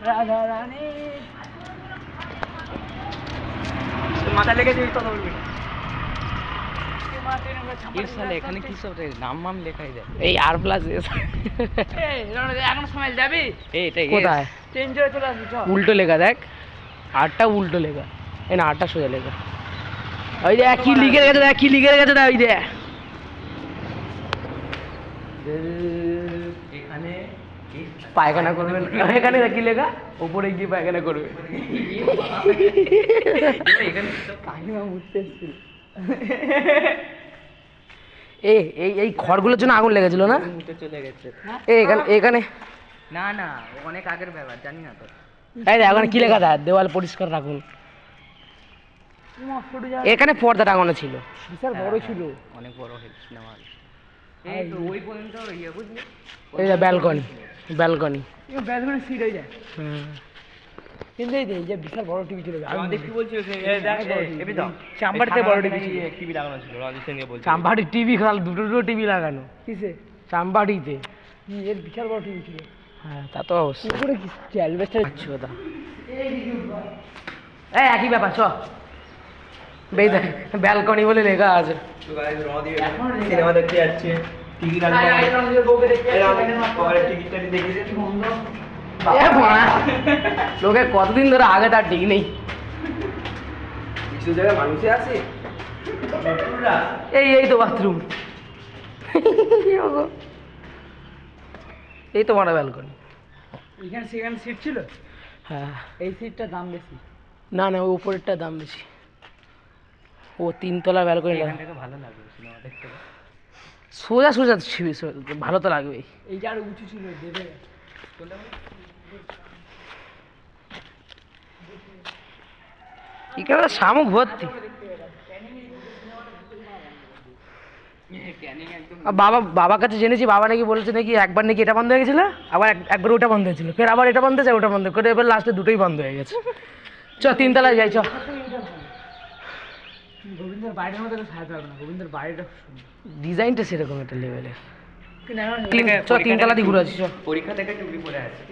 রাধা রানী মাথা লেগেছে তো বলবি এখানে কি সব নাম মাম লেখাই যায় এই আর প্লাস এখন সময় যাবি এই কোথায় ট্রেন চলে চলে আসবি উল্টো লেখা দেখ আটটা উল্টো লেখা এই না আটটা সোজা লেখা ওই যে কি লিখে রেখেছে দেখ কি লিখে রেখেছে দেখ ওই যে এখানে পায়খানা করবেন এখানে কি লেখা ওপরে গিয়ে পায়খানা করবে। এখানে কাকিমা এসেছিল এ এই এই খড়গুলোর জন্য আগুন লেগেছিল না? চলে গেছে। এখানে এখানে। না না অনেক আগের ব্যাপার জানি না তো। এই ওখানে কি লেখা দেখ দেওয়াল পরিষ্কার রাখুন। এখানে পর্দা টাঙানো ছিল। বিশাল বড় ছিল। অনেক বড় হেড সিনেমা এই তো ওই পর্যন্ত ইয়ে বুঝলি? এই ব্যালকনি ব্যালকনি ব্যালকনি সিট হয়ে যায় কিন্তু এই যে বিশাল বড় টিভি ছিল। আমাদের কি বলছি এবি বড় টিভি ছিল। টিভি লাগানো ছিল রাজেশ সঙ্গে বলছি চাম্পাটি টিভি খাল দুটো দুটো টিভি লাগানো। কিসে? এর বিশাল বড় টিভি ছিল। হ্যাঁ তা তো অবশ্যই। উপরে কি অ্যালবেস্টার আচ্ছা ওটা এই একই ব্যাপার চ। বেই ব্যালকনি বলে লেখা আছে। সিনেমা দেখতে যাচ্ছে। টিকিট। লোকে কতদিন ধরে আগে তার ঠিক নেই? কিছু জায়গায় মানুষে আছে? এই এই তো বাথরুম এই তো মারা ব্যালকনি এখানে সেখানে সিট ছিল? হ্যাঁ। এই সিটটার দাম বেশি। না না ওই উপরেরটা দাম বেশি। ও তিনতলা ব্যালকনি ভালো লাগবে সিনেমা দেখতে। সোজা সোজা ছিবি ভালো তো লাগবেই এই যে আর উঁচু ছিল দেবে। এখানে শামুক ভর্তি? বাবা বাবার কাছে জেনেছি বাবা নাকি বলেছে নাকি একবার নাকি এটা বন্ধ হয়ে গেছিল আবার এক- একবার ওটা বন্ধ হয়েছিল। ফের আবার এটা বন্ধ হয়েছে ওটা বন্ধ করে এবার লাস্টে দুটোই বন্ধ হয়ে গেছে। চ তিনতলায় যাই চ। গোবিন্দের বাড়ির মধ্যে সাজাতে হবে না গোবিন্দের বাড়িটা ডিজাইনটা সেরকম একটা লেভেলের চ তিনতলা দিয়ে ঘুরে আসি পরীক্ষা থেকে টুপি পরে আছে।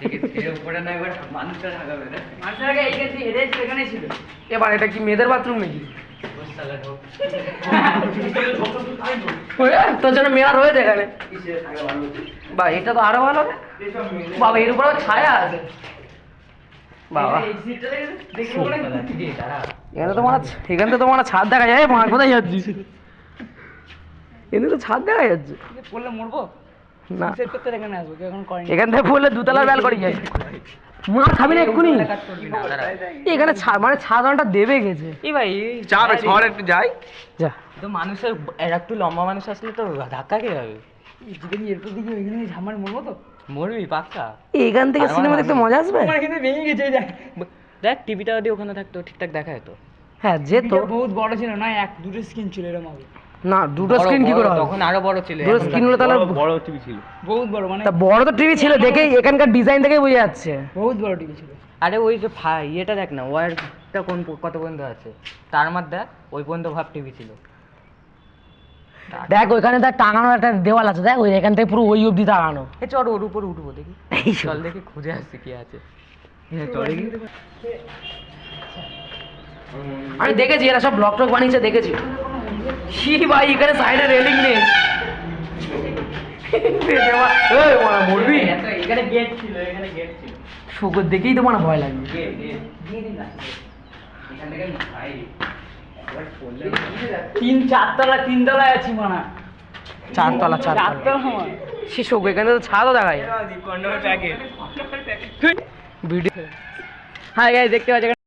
দেখি এর উপরে না এবার এটা কি মেয়েদের বাথরুম নাকি? তোর জন্য মেয়েরা রয়েছে এখানে। বা এটা তো আরও ভালো বাবা এর উপরে ছায়া আছে। বাবা। মনে। এখানে তো মানে এখানে তো তোমার ছাদ দেখা যায়। মা কোথায় যাচ্ছিস? এখানে তো ছাদ দেখা যাচ্ছে। পড়লে মরবো? না। এখানে থেকে পড়লে দুতলার বেল করি যায়। মা খাবি না এক্ষুনি। এখানে মানে ছাদ অনেকটা দেবে গেছে। এই ভাই যাবে শহর একটু যাই। যা। তো মানুষের একটু লম্বা মানুষ আসলে তো ধাক্কা খেয়ে যাবে। যদি এরপর দিকে ওইখানে ঝামার মরবো তো? মরবি পাক্কা। এখান থেকে সিনেমা দেখতে মজা আসবে? আমার এখানে ভেঙে গেছে এই দেখ টিভিটা যদি ওখানে থাকতো ঠিকঠাক দেখা যেত হ্যাঁ যে তো বহুত বড় ছিল না এক দুটো স্ক্রিন ছিল এরকম হবে না দুটো স্ক্রিন কি করে তখন আরও বড় ছিল দুটো স্ক্রিন হলে তাহলে বড় টিভি ছিল। বহুত বড় মানে তা বড় তো টিভি ছিল দেখেই এখানকার ডিজাইন দেখেই বোঝা যাচ্ছে। বহুত বড় টিভি ছিল। আরে ওই যে ফা- ইয়েটা দেখ না ওয়ারটা কোন কত পর্যন্ত আছে? তার মার দেখ ওই পর্যন্ত ভাব টিভি ছিল। দেখ ওইখানে দেখ টাঙানো একটা দেওয়াল আছে দেখ ওই এখান থেকে পুরো ওই অবধি টাঙানো। এ চল ওর উপর উঠবো দেখি। এই চল দেখি খুঁজে আসছে কি আছে। আমি দেখেছি এরা সব ব্লক টক বানিয়েছে দেখেছি। সি ভাই এখানে সাইডে রেলিং নেই। মরবি এখানে গেট ছিল এখানে গেট ছিল। শুকুর দেখেই তো মানে ভয় লাগে। তিন চারতলা তিনতলায় আছি মানা চারতলা চারতলা। চারতলা সে শুকু এখানে তো ছাদও দেখায় ভিডিও হ্যাঁ গাইস দেখতে পাচ্ছি